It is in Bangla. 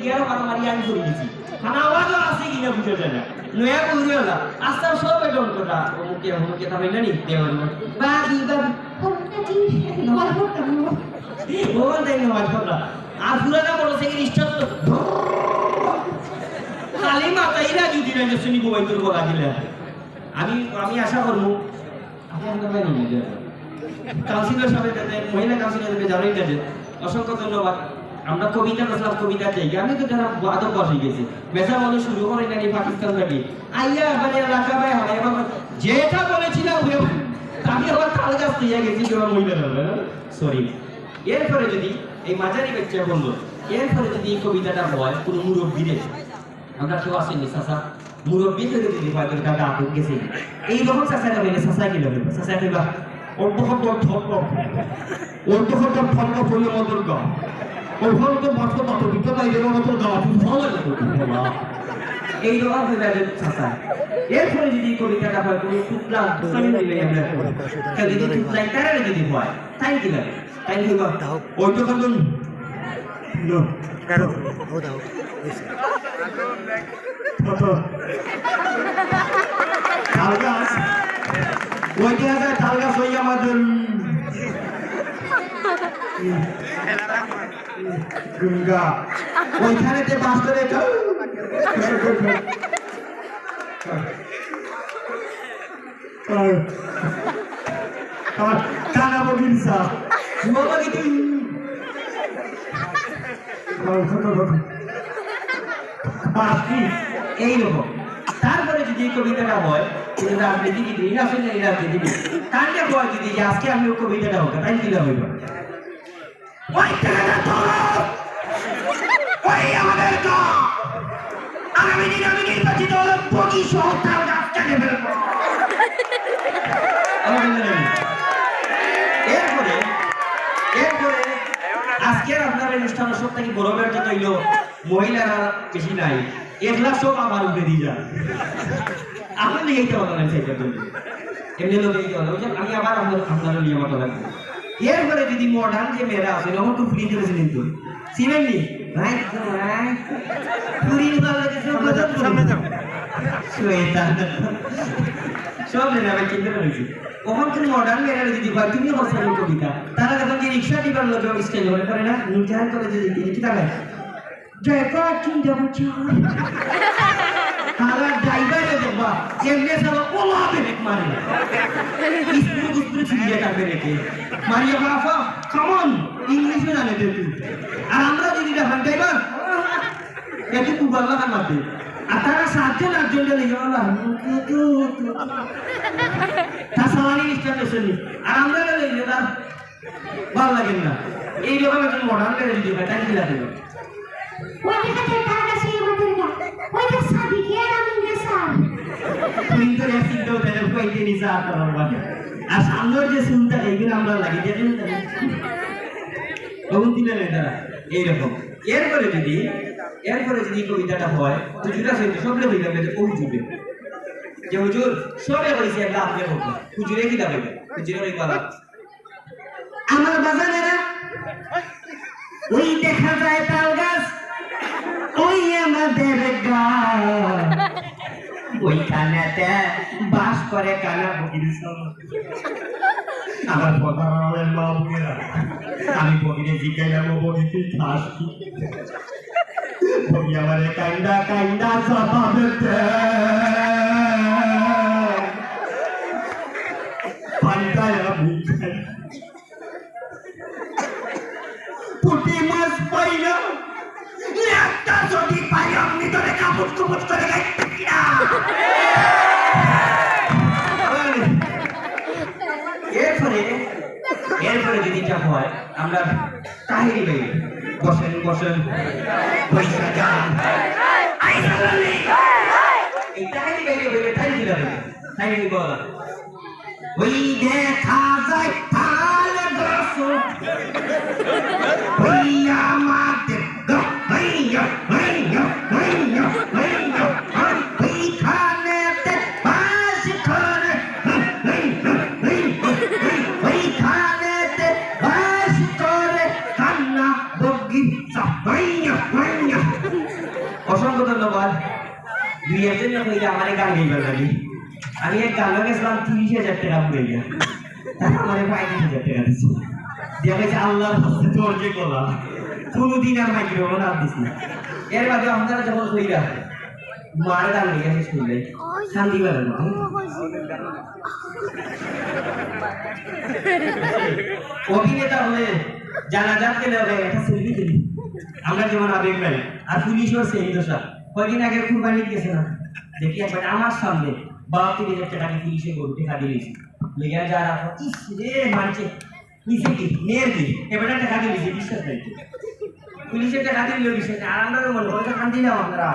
ইয়ার মারামারি আমি করে গেছি খানা আওয়াজও আছে কিনা বুঝে যায় না। নয়া বুঝে না আস্তে সব এটা অঙ্কটা অমুকে অমুকে তা হইল নি? দেওয়ার বাকি বাকি ও তাই নমাজ পড়া আর পুরানা মোটরসাইকেল স্টার্ট তো? খালি মাথাইরা যদি না শুনি মোবাইল তোর বলা দিলে। আমি আমি আশা করব আপনি আপনার নিয়ে কাউন্সিলর সাহেব মহিলা কাউন্সিলর জানোই না যে। অসংখ্য ধন্যবাদ। আমরা কবিতা রচনা কবিতা চাই আমি তো যারা আদব বসে গেছি। বেসা বলে শুরু করে নাকি পাকিস্তান থেকে। আইয়া মানে এলাকা ভাই হয়, এবার যেটা বলেছিলাম আমি আবার তাল গাছ দিয়ে গেছি যে আমার মহিলা সরি এরপরে যদি এই মাঝারি বাচ্চা বলল এরপরে যদি এই কবিতাটা হয় কোনো মুরব্বীরে আমরা কেউ আসেনি, চাচা? মুরব্বী থেকে যদি হয় দাদা আটক গেছে এই রকম চাচাটা হইলে চাচা, কি লাগবে চাচা কইবা অর্ধঘণ্টার ধর্ম অর্ধঘণ্টার ধর্ম হইলে মদর তো মাত্র তত বিপদ নাই যেন মতো তুই ভালো এই রকম হয়ে যাবে চাচা এরপরে যদি কবিতাটা হয় কোনো টুকরা দোকানে দিলে যদি টুকরাই তারা যদি হয় তাই কি লাগে? তাই কইবা ওই তো কারণ কারও ও দাও হয়েছে কত? তাল গাছ। তাল ওই আমাদের তারপরে যদি এই কবিতাটা হয় কিন্তু কি দিন আসলে এই দিদি কি কান্ডে হয় যে আজকে আমি কবিতাটা হোক তাই কি হইব ওই টাকাটা ধরো ওই আমাদের গা আগামী দিনে আমি নির্বাচিত হলে সহ তার গাছ কেটে ফেলব। এরপরে এরপরে আজকের আপনার অনুষ্ঠান সব থেকে বড় ব্যাপারটা হইল, মহিলারা বেশি নাই। এগুলা সব আমার উপরে দিয়ে যান। আপনার নিয়ে এইটা বলা নাই সেইটা তো এমনি লোক এইটা বলা, আমি আবার আপনার আপনারও নিয়ে মতো লাগবে। এরপরে যদি মডার্ন যে মেয়েরা আছে তো ফ্রি করেছে কিন্তু ভাই লাগে সব সামনে যাও শ্বেতা সব মেয়েরা আমি চিন্তা করেছি কখন তুমি মডার্ন মেয়েরা যদি হয় তুমি হসাই কবিতা। তারা যখন যে রিক্সা টিপার লোক স্টেজ মনে করে না? নুজাহান করে যদি কি তাকায়? ড্রাইভার চিন্তা করছ তারা ড্রাইভারে দেখবা এমনি সারা ওলা ব্রেক মারে। স্কুল স্কুল ছিড়িয়ে কাটবে রেখে। মারিয়া বাফা কামন ইংলিশে জানে তুই আর আমরা যদি দেখান ড্রাইভার এত কুবার লাগান মারতে আর তারা সাতজন আটজন গেলে আল্লাহ তা সালানি স্ট্যান্ডেশন আর আমরা গেলে তার ভালো লাগে না। এইরকম একজন মডার্ন গেলে যদি হয় তাই কি লাগে? তুই তো এক চিন্তা হতে হবে কয়েকদিন ইসা আপনার আর সামনের যে শুনটা এইগুলো আমরা লাগে যে তখন দিলে নেই তারা এইরকম। এরপরে যদি এরপরে যদি কবিতাটা হয় হুজুরা সহিত সবলে হয়ে যাবে ওই যুগে। যে হুজুর সবে হয়েছে একটা আপনি হোক হুজুরে কি দাবে হুজুরের ওই গলা আমার বাজানেরা, ওই দেখা যায় তাল গাছ, ওই আমাদের গাছ। ওইখানেতে বাস করে কানা বগির আমার পদারের মা বগিরা আমি বগিরে জিজ্ঞাইলাম ও বগি তুই খাস কি আমারে কান্দা কান্দা পাই একটা যদি পাই আপনি ধরে কাপড় কুপুট করে গাইতে কিনা হয়, আমরা কাহিনী বেরি বসেন বসেন পয়সা যান। এই তাহিরি ভাই তাহিরি বল ওই দেখা যায় দুই একজন কইলে আমার গাইবার লাগি আমি এক গান গেছিলাম, তিরিশ হাজার টাকা গিয়া আমার পঁয়ত্রিশ হাজার টাকা দিচ্ছে দিয়া গেছে আল্লাহর হস্তে তোর যে গলা, কোনোদিন আর মাইক্রোফোন আর দিস না। এর বাদে আপনারা যখন কইরা মার গান গাইয়া শেষ করলে, শান্তি পাবেন না। অভিনেতা হলে একটা সেলফি আমরা যেমন আবেগ নাই আর পুলিশও সেই দশা। কয়দিন আগে কুরবানি গেছে না দেখি একবার আমার সামনে বাবা তিন হাজার টাকা তিরিশে গরু টাকা দিয়েছি। লেগে যারা ইস রে মানছে নিচে কি? মেয়ের কি? এবার টাকা দিয়েছি, বিশ্বাস নাই। পুলিশের টাকা দিলে, বিশ্বাস আনন্দ মনে হয় কান্দি না আমরা।